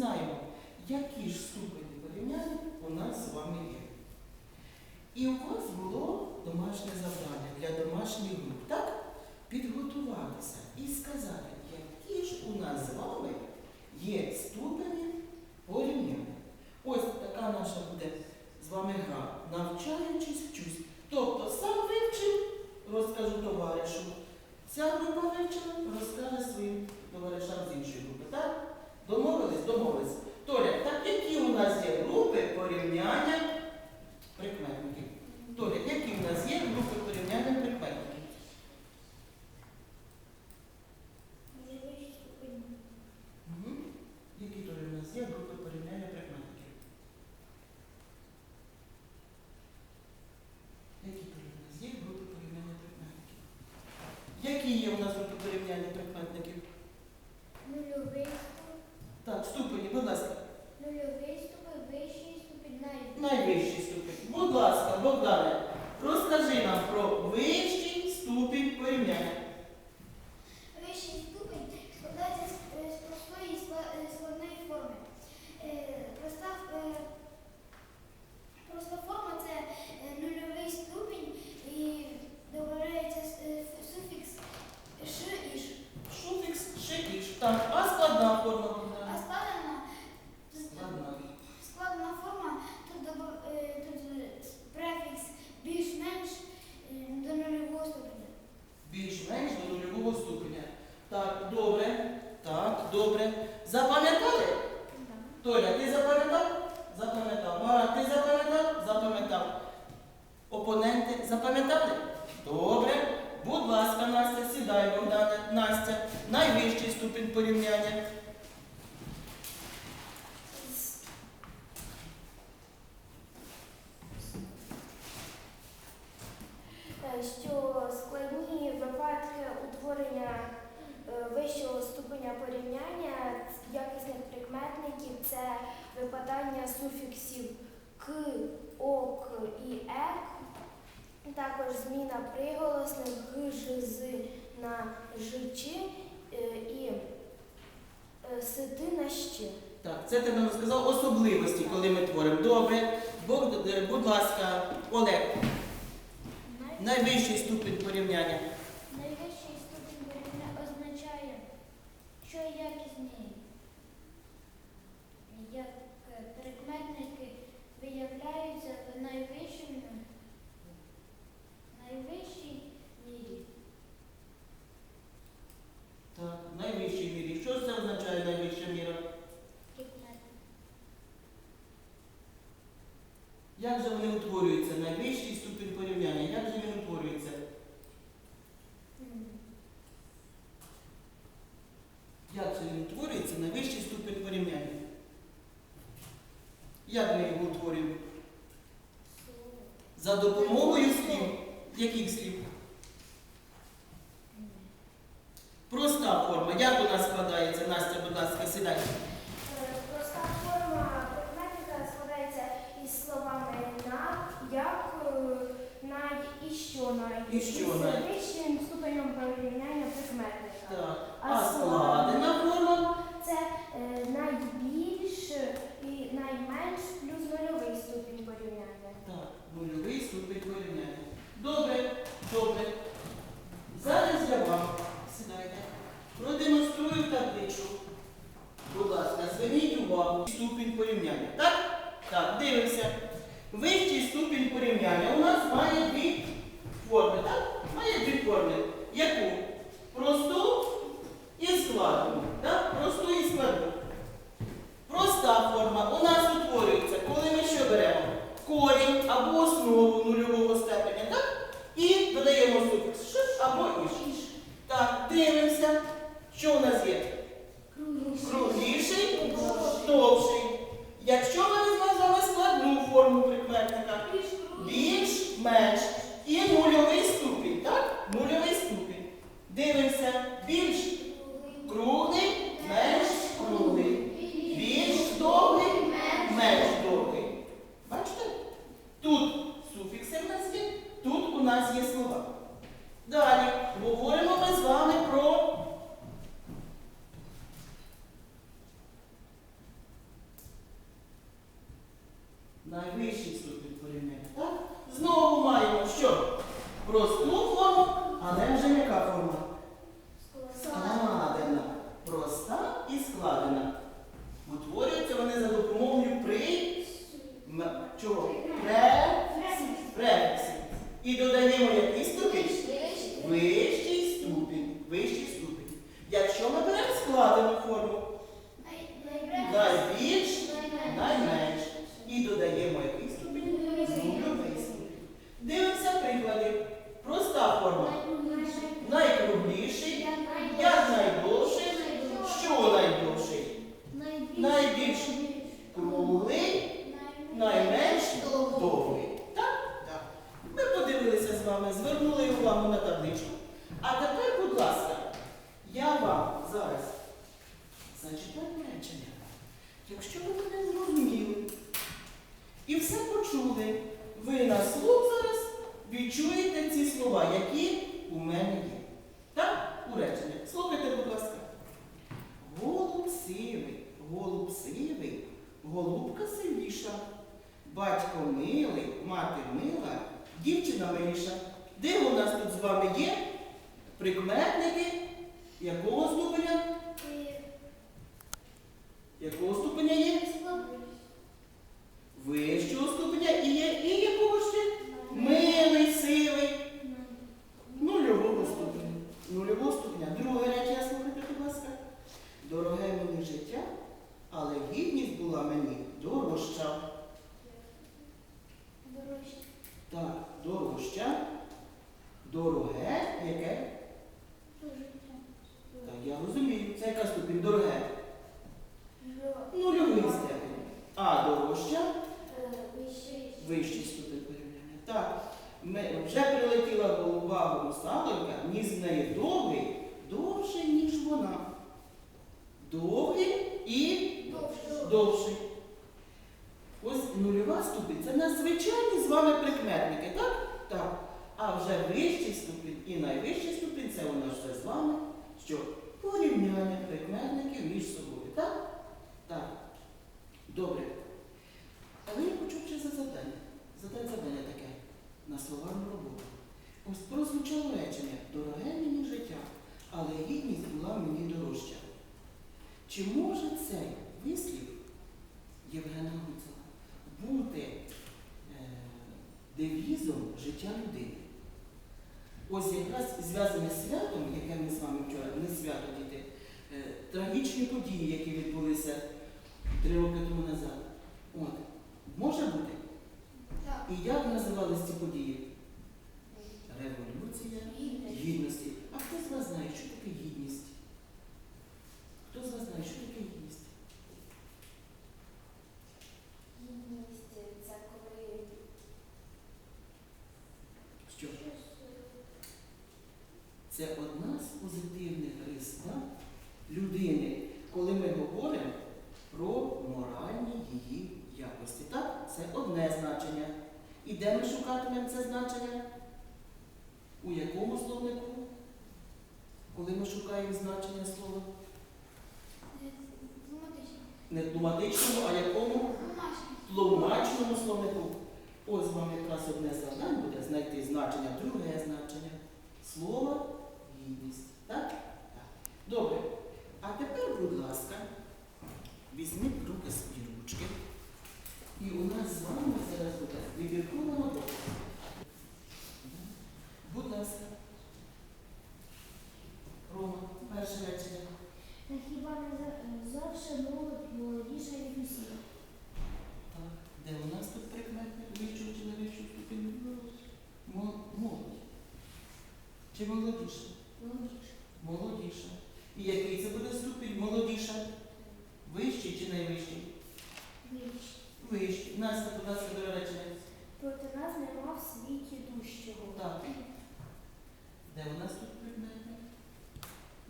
знаємо, які ж ступені порівняння у нас з вами є. І у вас було домашнє завдання для домашніх груп, так? Підготуватися і сказати, які ж у нас з вами є ступені порівняння. Ось така наша буде з вами гра. Навчаючись, вчусь. Тобто сам вивчив, розкажу товаришу. Ця група вивчила, розкаже своїм товаришам з іншої групи. Так? tomou, mas ступінь порівняння. Е, що складні випадки утворення е, вищого ступеня порівняння якісних прикметників це випадання суфіксів к, ок і ек, також зміна приголосних г, ж, з на ж, і сиди сити на ще. Так, це ти нам розказав особливості, коли ми творимо. Добре. Бог, е, будь ласка, Олег. Найвищий ступінь порівняння. Найвищий ступінь порівняння означає, що якісні, як е, прикметники виявляються в найвищому, найвищій мірі. Так, найвищій мірі. Що це означає найвища міра? Прикметник. Як же вони утворюються? Найвищий ступінь порівняння. Як же він утворюється? Як же він утворюється? Найвищий ступінь порівняння. Як ми його утворюємо? За допомогою слів. Яких слів? Проста форма. Як у нас складається? Настя, будь ласка, сідай. Е, Проста форма прикметника складається із словами на, як, е, най і що най. І що най. вищим ступенем порівняння прикметника. Так. А А нас є слова. Далі говоримо ми з вами Батько милий, мати мила, дівчина миліша. Де у нас тут з вами є прикметники? Якого ступеня? Якого ступеня є? Вищого ступеня і є і якого ще? Милий, сивий. Нульового ступеня. Нульового ступеня. Друге речення слухайте, будь ласка. Дороге мені життя, але гідність була мені дорожча. Так, дорожча. Дороге, яке? Так, я розумію. Це яка ступінь? Дороге. Нульовий степень. А дорожча вищий ступінь порівняння. Так, ми, вже прилетіла голуба гусалонька, ніс в неї довгий, довший, ніж вона. Довгий і довший. Ось нульова ступінь це надзвичайні з вами прикметники, так? Так. А вже вищий ступінь і найвищий ступінь це у нас все з вами, що порівняння прикметників між собою? Так. Добре. Але я хочу ще за завдання. Задати завдання таке на словарну роботу. Ось прозвучало речення Дороге мені життя, але гідність була мені дорожча. Чи може цей вислів Євгена Гуцела бути е, девізом життя людини? Ось якраз зв'язане з святом, яке ми з вами вчора, не свято діти, е, трагічні події, які відбулися три роки тому назад. От. Може бути? І як називались ці події? Революція гідності. А хто з вас знає, що таке гідність? Хто з вас знає, що таке гідність? Гідність це коли. Що? Це одна з позитивних рис да, людини, коли ми говоримо її якості. Так? Це одне значення. І де ми шукатимемо це значення? У якому словнику? Коли ми шукаємо значення слова? Не тлуматичному, а якому? Тлумачному словнику. Ось вам якраз одне завдання буде знайти значення, друге значення. Слова гідність. Так? Так. Добре. А тепер, будь ласка, візьміть руки свої ручки. І у нас з вами зараз буде вибіркова робота. Будь ласка. Рома, перше речення. Хіба не завжди молодь молодіша від усіх? Так. Де у нас тут прикметник вищого чи не вищого ступеню? Мол- Молодь. Чи? Молодіша. І який це буде ступінь? Молодіша? Вищий чи найвищий? Вищий. До речення. Проти нас нема в світі дужчого. Так. Де у нас тут предмети?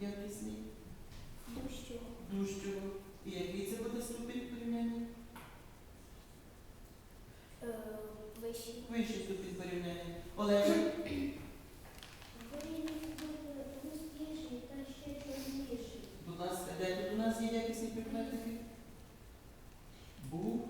Якісний? Дужчого. Дужчого. І який це буде ступінь порівняння? Е, Вищий. Вищий ступінь порівняння. Олеже? Успішний та ще чорніший. Будь ласка, де тут у нас є якісні прикметники? Був.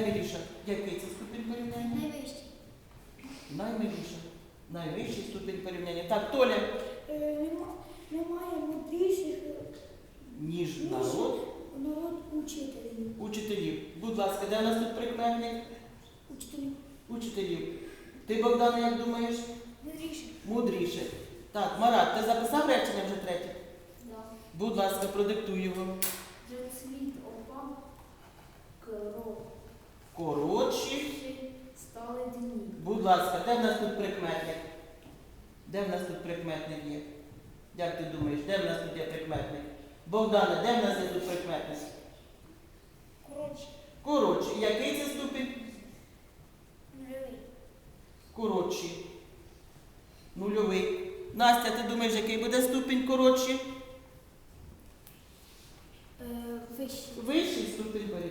Наймиліша. Який це ступінь порівняння? Найвищий. Наймиліша. Найвищий ступінь порівняння. Так, Толя, Немає мудріших ніж народ народ учителів. учителів. Будь ласка, де у нас тут прикметник? Учителів. Учителів. Ти, Богдан, як думаєш? Мудріший. Мудріше. Так, Марат, ти записав речення вже третє? Да. Будь ласка, продиктуй його. Світ опав, Коротші. стали дні. Будь ласка, де в нас тут прикметник? Де в нас тут прикметник є? Як ти думаєш, де в нас тут є прикметник? Богдане, де в нас є тут прикметник? Коротше. Коротші. Який це ступінь? Нульовий. Коротші. Нульовий. Настя, ти думаєш, який буде ступінь коротші? Вищі. Вищий ступінь порівняння.